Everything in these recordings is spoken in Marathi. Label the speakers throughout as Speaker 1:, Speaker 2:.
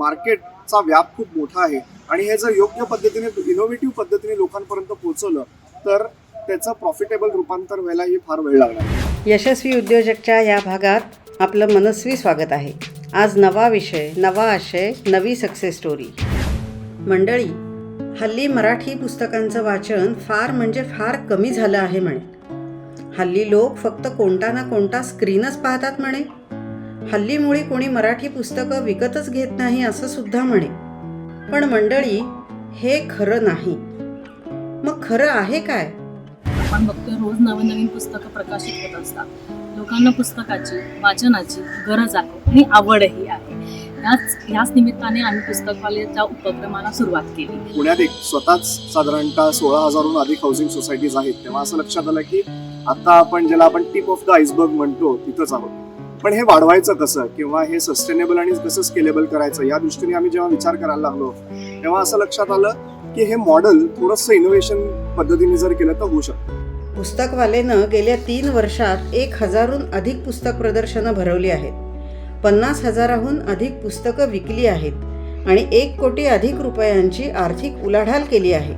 Speaker 1: मार्केटचा व्याप खूप मोठा आहे. आणि हे जर योग्य पद्धतीने इनोव्हेटिव्ह पद्धतीने लोकांपर्यंत पोहोचवलं तर त्याचं प्रॉफिटेबल रूपांतर व्हायलाही फार वेळ लागणार.
Speaker 2: यशस्वी उद्योजकच्या या भागात आपलं मनस्वी स्वागत आहे. आज नवा विषय नवा आशय नवी सक्सेस स्टोरी मंडळी हल्ली मराठी पुस्तकांचं वाचन फार म्हणजे फार कमी झालं आहे म्हणे. हल्ली लोक फक्त कोणता ना कोणता स्क्रीनच पाहतात म्हणे. हल्ली मुळी कोणी मराठी पुस्तकं विकतच घेत नाही असं सुद्धा म्हणे. पण मंडळी हे खरं नाही. मग खरं आहे काय?
Speaker 3: आपण बघतोय रोज नवीन नवीन पुस्तकं प्रकाशित होत असतात. लोकांना पुस्तकाची वाचनाची गरज आहे आणि आवडही आहे. याच याच निमित्ताने आम्ही पुस्तकवालेच्या उपक्रमाला सुरुवात केली.
Speaker 1: पुण्यात एक स्वतःच साधारणतः सोळा हजारहून अधिक हाऊसिंग सोसायटीज आहेत. तेव्हा असं लक्षात आलं की आता आपण ज्याला आपण टिप ऑफ द आईसबर्ग म्हणतो तिथंच आहोत. पण हे वाढवायचं कसं? किंवा हे सस्टेनेबल आणि कसं स्केलेबल करायचं? या दृष्टीने आम्ही जेव्हा विचार करायला लागलो तेव्हा असं लक्षात आलं की हे मॉडेल थोडंसं इनोव्हेशन पद्धतीने जर केलं तर होऊ शकतं.
Speaker 2: पुस्तकवालेनं गेल्या तीन वर्षात एक हजारहून अधिक पुस्तक प्रदर्शनं भरवली आहेत. पन्नास हजाराहून अधिक पुस्तकं विकली आहेत आणि एक कोटी अधिक रुपयांची आर्थिक उलाढाल केली आहे.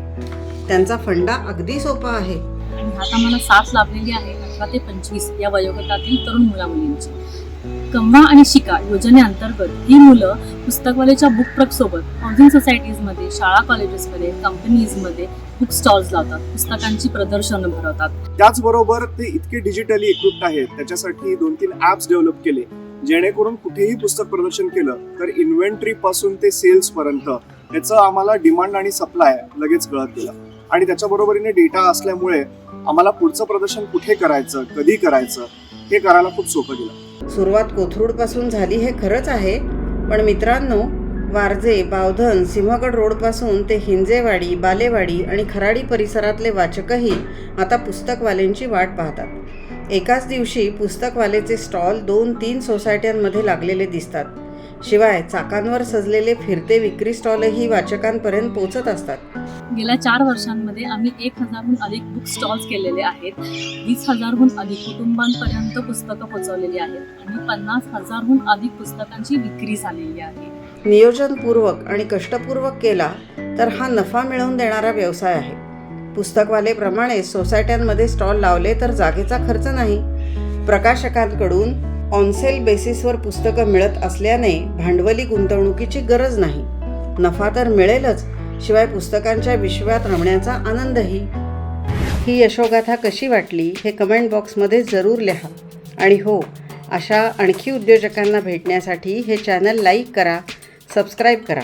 Speaker 2: त्यांचा फंडा अगदी सोपा आहे.
Speaker 3: आणि ह्यात आम्हाला साथ लाभलेली आहे. अठरा ते पंचवीस या वयोगटातील तरुण मुला मुलींची कमवा आणि शिका योजनेअंतर्गत ही मुलं पुस्तकवालेच्या बुक ट्रक सोबत हाऊसिंग सोसायटीजमध्ये शाळा कॉलेजेसमध्ये कंपनीजमध्ये बुक स्टॉल्स लावतात पुस्तकांची प्रदर्शनं भरवतात.
Speaker 1: त्याचबरोबर ते इतके डिजिटली इक्विप्ड आहेत त्याच्यासाठी दोन तीन ऍप्स डेव्हलप केले जेणेकरून कुठेही पुस्तक प्रदर्शन केलं तर इन्व्हेंटरी पासून ते सेल्स पर्यंत याचं आम्हाला डिमांड आणि सप्लाय लगेच कळत गेलं. आणि त्याच्या बरोबरीने डेटा असल्यामुळे आम्हाला पुढचं प्रदर्शन कुठे करायचं कधी करायचं हे करायला खूप सोपं गेलं.
Speaker 2: सुरुवात कोथरूडपासून झाली हे खरंच आहे पण मित्रांनो वारजे बावधन सिंहगड रोडपासून ते हिंजेवाडी बालेवाडी आणि खराडी परिसरातले वाचकही आता पुस्तकवाल्यांची वाट पाहतात. एकाच दिवशी पुस्तकवालेचे स्टॉल दोन तीन सोसायट्यांमध्ये लागलेले दिसतात. शिवाय चाकांवर सजलेले फिरते विक्री स्टॉलही वाचकांपर्यंत पोचत असतात.
Speaker 3: गेल्या चार वर्षांमध्ये आम्ही एक हजारहून अधिक बुक स्टॉल्स केलेले आहेत. वीस हजारहून अधिक कुटुंबांपर्यंत पुस्तकं पोहोचवलेली आहेत. आणि पन्नास हजारहून अधिक पुस्तकांची विक्री झालेली आहे.
Speaker 2: नियोजनपूर्वक आणि कष्टपूर्वक केला तर हा नफा मिळवून देणारा व्यवसाय आहे. पुस्तकवालेप्रमाणे सोसायट्यांमध्ये स्टॉल लावले तर जागेचा खर्च नाही. प्रकाशकांकडून ऑनसेल बेसिसवर पुस्तकं मिळत असल्याने भांडवली गुंतवणुकीची गरज नाही. नफा तर मिळेलच शिवाय पुस्तकांच्या विश्वात रमण्याचा आनंदही. ही यशोगाथा कशी वाटली हे कमेंट बॉक्समध्ये जरूर लिहा. आणि हो अशा आणखी उद्योजकांना भेटण्यासाठी हे चॅनल लाईक करा सबस्क्राईब करा.